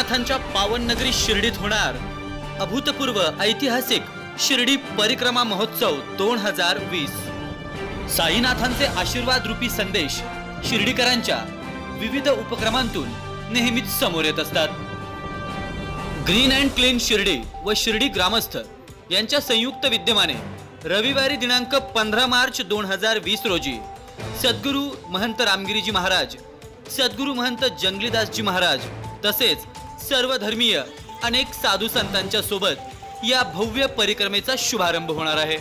साईनाथांच्या पावन नगरी शिर्डीत होणार. अभूतपूर्व ऐतिहासिक शिर्डी परिक्रमा महोत्सव दोन हजार वीस. साईनाथांचे आशीर्वाद रूपी संदेश शिर्डीकरांच्या विविध उपक्रमांतून नेहमीच समोर येत असतात. ग्रीन अँड क्लीन शिर्डी व शिर्डी ग्रामस्थ यांच्या संयुक्त विद्यमाने रविवारी दिनांक पंधरा मार्च दोन हजार वीस रोजी सद्गुरू महंत रामगिरीजी महाराज सद्गुरू महंत जंगलीदासजी महाराज तसेच सर्व धर्मीय अनेक साधू संतांच्या सोबत या भव्य परिक्रमेचा शुभारंभ होणार आहे.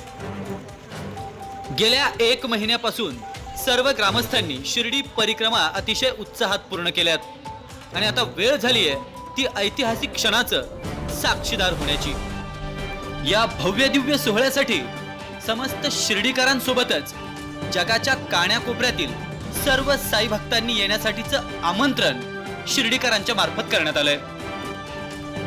गेल्या एक महिन्यापासून सर्व ग्रामस्थांनी शिर्डी परिक्रमा अतिशय उत्साहात पूर्ण केल्यात. आणि आता वेळ झाली आहे ती ऐतिहासिक क्षणाचं साक्षीदार होण्याची. या भव्य दिव्य सोहळ्यासाठी समस्त शिर्डीकरांसोबतच जगाच्या काण्याकोपऱ्यातील सर्व साई भक्तांनी येण्यासाठीचं आमंत्रण शिर्डीकरांच्या मार्फत करण्यात आलंय.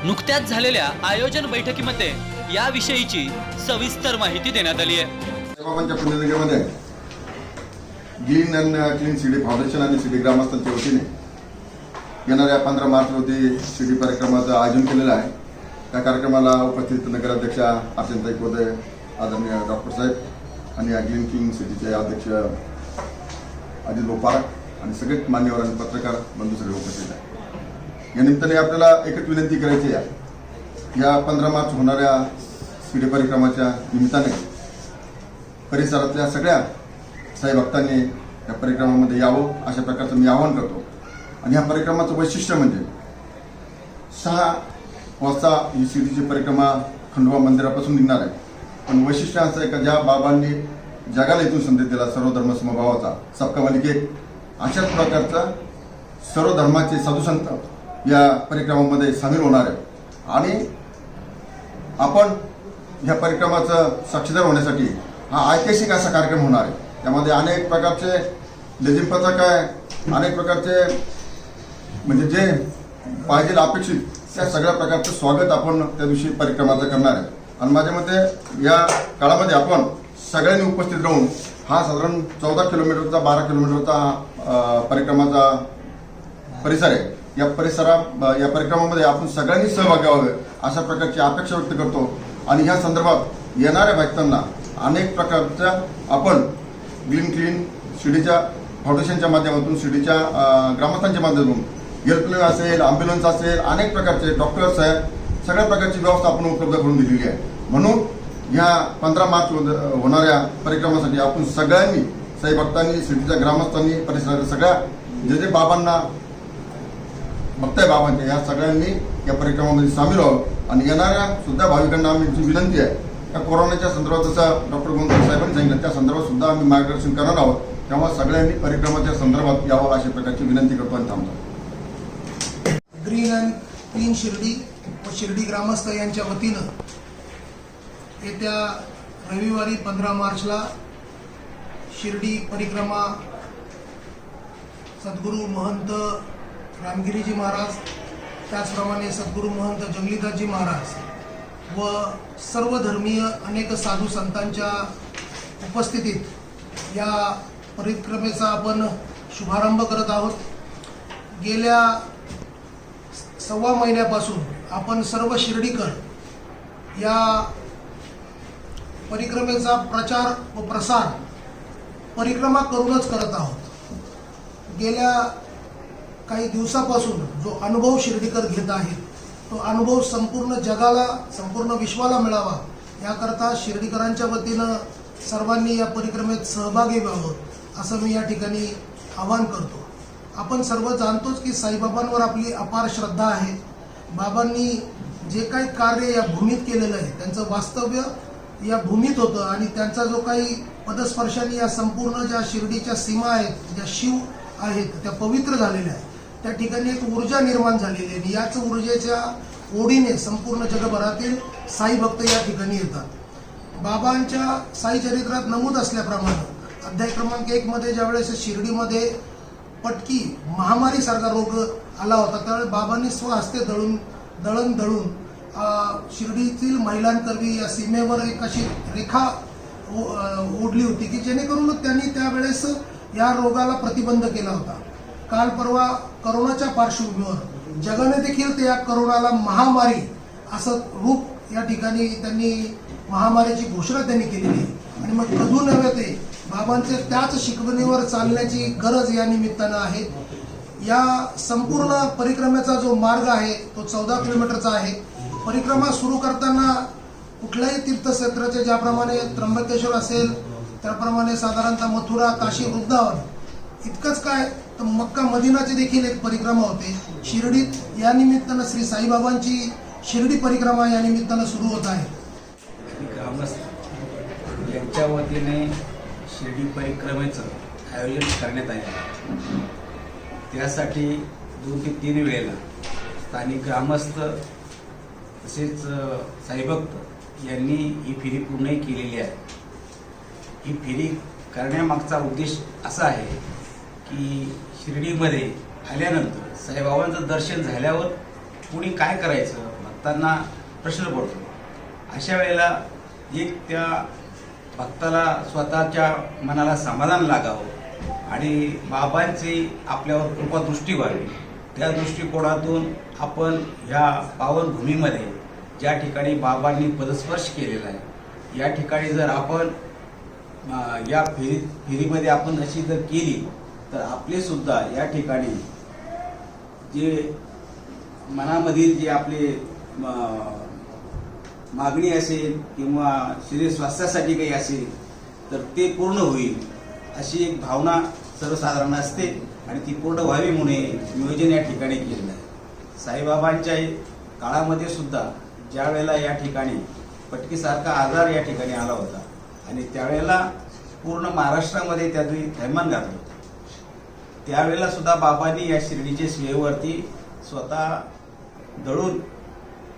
नुकत्याच झालेल्या आयोजन बैठकीमध्ये याविषयीची सविस्तर माहिती देण्यात आली आहे. बाबांच्या पुण्यनगरीमध्ये green and clean city foundation आणि सिटी ग्रामस्थांच्या वतीने येणाऱ्या पंधरा मार्च रोजी सिटी कार्यक्रमाचं आयोजन केलेलं आहे. त्या कार्यक्रमाला उपस्थित नगराध्यक्षा अर्चनताई कोदे आदरणीय डॉक्टर साहेब आणि ग्रीन किंग सिटीचे अध्यक्ष अजित पारक आणि सगळेच मान्यवर आणि पत्रकार बंधू सगळे उपस्थित आहे या निमित्ताने आपल्याला एकच विनंती करायची आहे. या पंधरा मार्च होणाऱ्या सिटी परिक्रमाच्या निमित्ताने परिसरातल्या सगळ्या साई भक्तांनी या परिक्रमामध्ये यावं अशा प्रकारचं मी आवाहन करतो. आणि ह्या परिक्रमाचं वैशिष्ट्य म्हणजे सहा वाजता ही शिर्डीची परिक्रमा खंडोबा मंदिरापासून निघणार आहे. पण वैशिष्ट्य असं आहे का ज्या बाबांनी जगाला इथून संदेश दिला सर्व धर्मसमभावाचा सबका मालिक एक अशाच प्रकारचा सर्व धर्माचे साधुसंत या परिक्रमामध्ये सामील होणार आहे आणि आपण ह्या परिक्रमाचं साक्षीदार होण्यासाठी हा ऐतिहासिक असा कार्यक्रम होणार आहे. त्यामध्ये अनेक प्रकारचे लेझिम काय आहे अनेक प्रकारचे म्हणजे जे पाहिजे अपेक्षित त्या सगळ्या प्रकारचं स्वागत आपण त्या दिवशी परिक्रमाचं करणार आहे. आणि माझ्या मते या काळामध्ये आपण सगळ्यांनी उपस्थित राहून हा साधारण चौदा किलोमीटरचा बारा किलोमीटरचा परिक्रमाचा परिसर आहे. या परिसरा या परिक्रमामध्ये आपण सगळ्यांनी सहभागी व्हावे अशा प्रकारची अपेक्षा व्यक्त करतो. आणि ह्या संदर्भात येणाऱ्या भक्तांना अनेक प्रकारच्या आपण ग्रीन क्लीन शिर्डीच्या फाउंडेशनच्या माध्यमातून शिर्डीच्या ग्रामस्थांच्या माध्यमातून हेल्पलाईन असेल अँब्युलन्स असेल अनेक प्रकारचे डॉक्टर्स आहेत सगळ्या प्रकारची व्यवस्था आपण उपलब्ध करून दिलेली आहे. म्हणून ह्या पंधरा मार्च होणाऱ्या परिक्रमासाठी आपण सगळ्यांनी साई भक्तांनी शिर्डीच्या ग्रामस्थांनी परिसरातील सगळ्या जे जे बाबांना भक्ताय बाबांच्या या सगळ्यांनी या परिक्रमामध्ये सामील व्हावं. आणि येणाऱ्या सुद्धा भाविकांना आमची विनंती आहे त्या कोरोनाच्या संदर्भात जसं डॉक्टर गोंधळ साहेबांनी सांगितलं त्या संदर्भात सुद्धा आम्ही मार्गदर्शन करणार आहोत. तेव्हा सगळ्यांनी परिक्रमाच्या संदर्भात यावं अशा प्रकारची विनंती करतो आणि थांबतो. ग्रीन अँड क्लीन शिर्डी व शिर्डी ग्रामस्थ यांच्या वतीनं येत्या रविवारी पंधरा मार्चला शिर्डी परिक्रमा सद्गुरू महंत रामगिरीजी महाराज त्याचप्रमाणे सद्गुरू महंत जंगलीदासजी महाराज व सर्व धर्मीय अनेक साधू संतांच्या उपस्थितीत या परिक्रमेचा आपण शुभारंभ करत आहोत. गेल्या सव्वा महिन्यापासून आपण सर्व शिर्डीकर या परिक्रमेचा प्रचार व प्रसार परिक्रमा करूनच करत आहोत. गेल्या काही दिवसापासून जो अनुभव शिर्डीकर घेत आहेत तो अनुभव संपूर्ण जगाला संपूर्ण विश्वाला मिळावा. याकरता शिर्डीकरांच्या वतीनं सर्वांनी या परिक्रमेत सहभागी व्हावं असं मी या ठिकाणी आवाहन करतो. आपण सर्व जाणतोच की साईबाबांवर आपली अपार श्रद्धा आहे. बाबांनी जे काही कार्य या भूमीत केलेलं आहे त्यांचं वास्तव्य या भूमीत होतं आणि त्यांचा जो काही पदस्पर्शाने या संपूर्ण ज्या शिर्डीच्या सीमा आहेत ज्या शिव आहेत त्या पवित्र झालेल्या आहेत. त्या ठिकाणी एक ऊर्जा निर्माण झालेली आहे. आणि याच ऊर्जेच्या ओढीने संपूर्ण जगभरातील साई भक्त या ठिकाणी येतात. बाबांच्या साई चरित्रात नमूद असल्याप्रमाणे अध्याय क्रमांक एकमध्ये ज्यावेळेस शिर्डीमध्ये पटकी महामारीसारखा रोग आला होता त्यावेळेस बाबांनी स्वहस्ते दळून दळण दळून शिर्डीतील महिलांकरवी या सीमेवर एक अशी रेखा ओढली होती की जेणेकरून त्यांनी त्यावेळेस या रोगाला प्रतिबंध केला होता. काल परवा करोनाच्या पार्श्वभूमीवर जगाने देखील त्या करोनाला महामारी असं रूप या ठिकाणी त्यांनी महामारीची घोषणा त्यांनी केलेली आहे. आणि मग कधू नव्हे ते बाबांचे त्याच शिकवणीवर चालण्याची गरज या निमित्तानं आहे. या संपूर्ण परिक्रमेचा जो मार्ग आहे तो चौदा किलोमीटरचा आहे. परिक्रमा सुरू करताना कुठल्याही तीर्थक्षेत्राचे ज्याप्रमाणे त्र्यंबकेश्वर असेल त्याप्रमाणे साधारणतः मथुरा काशी वृंदावन इतकंच काय तर मक्का मदिनाची देखील एक परिक्रमा होते. शिर्डीत या निमित्तानं श्री साईबाबांची शिर्डी परिक्रमा या निमित्तानं सुरू होत आहे. ग्रामस्थ. यांच्या वतीने शिर्डी परिक्रमेचं आयोजन करण्यात आले आहे. त्यासाठी दोन ते तीन वेळेला स्थानिक ग्रामस्थ तसेच साईभक्त यांनी ही फेरी पूर्णही केलेली आहे. ही फेरी करण्यामागचा उद्देश असा आहे की शिर्डीमध्ये आल्यानंतर साईबाबांचं दर्शन झाल्यावर पुढे काय करायचं भक्तांना प्रश्न पडतो. अशा वेळेला एक त्या भक्ताला स्वतःच्या मनाला समाधान लागावं आणि बाबांची आपल्यावर कृपादृष्टी व्हावी. त्या दृष्टिकोनातून आपण ह्या पावनभूमीमध्ये ज्या ठिकाणी बाबांनी पदस्पर्श केलेला आहे या ठिकाणी जर आपण या फेरी फेरीमध्ये आपण अशी जर केली तर आपलेसुद्धा या ठिकाणी जे मनामधील जे आपले मागणी असेल किंवा शरीर स्वास्थ्यासाठी काही असेल तर ते पूर्ण होईल अशी एक भावना सर्वसाधारण असते. आणि ती पूर्ण व्हावी म्हणून नियोजन या ठिकाणी केलेलं आहे. साईबाबांच्या काळामध्ये सुद्धा ज्या वेळेला या ठिकाणी पटकीसारखा आजार या ठिकाणी आला होता आणि त्यावेळेला पूर्ण महाराष्ट्रामध्ये त्यातून थैमान घातलं होतं. त्यावेळेला सुद्धा बाबांनी या शिर्डीच्या शिवेवरती स्वतः दळून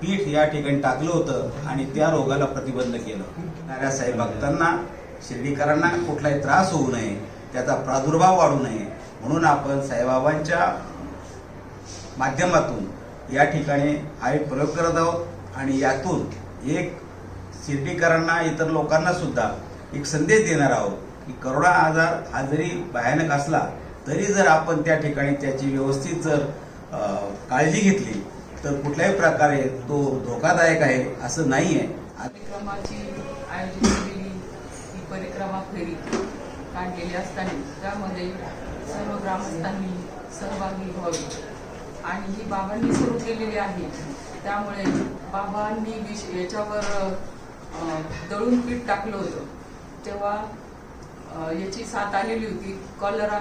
पीठ या ठिकाणी टाकलं होतं आणि त्या रोगाला प्रतिबंध केलं. साई भक्तांना शिर्डीकरांना कुठलाही त्रास होऊ नये त्याचा प्रादुर्भाव वाढू नये म्हणून आपण साईबाबांच्या माध्यमातून या ठिकाणी हा एक प्रयोग करत आहोत. आणि यातून एक शिर्डीकरांना इतर लोकांना सुद्धा एक संदेश देणार आहोत की करोना आजार हा जरी भयानक असला तरी जर आपण त्या ठिकाणी त्याची व्यवस्थित जर काळजी घेतली तर कुठल्याही प्रकारे तो धोकादायक आहे असं नाही आहे आयोजित केलेली ही परिक्रमा फेरी काढलेली असताना त्यामध्ये सर्व ग्रामस्थांनी सहभागी व्हावे. आणि ही बाबांनी सुरू केलेली आहे. त्यामुळे बाबांनी विष याच्यावर दळून पीठ टाकलं होतं. तेव्हा याची साथ आलेली होती. कॉलरा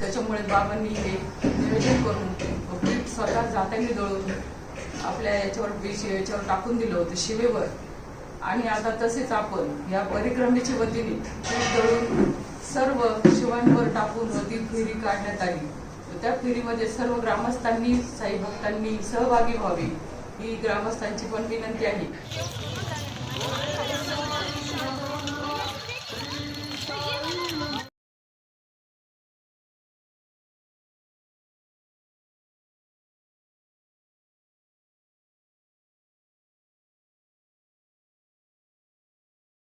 त्याच्यामुळे बाबांनी हे नियोजन करून पीठ स्वतः जाताने दळून आपल्या याच्यावर विष याच्यावर टाकून दिलं होतं शिवेवर. आणि आता तसेच आपण या परिक्रमेच्या वतीने पीठ दळून सर्व शिवांवर टाकून ती फेरी काढण्यात आली. त्या फेरीमध्ये सर्व ग्रामस्थांनी साई भक्तांनी सहभागी व्हावे ही ग्रामस्थांची पण विनंती आहे.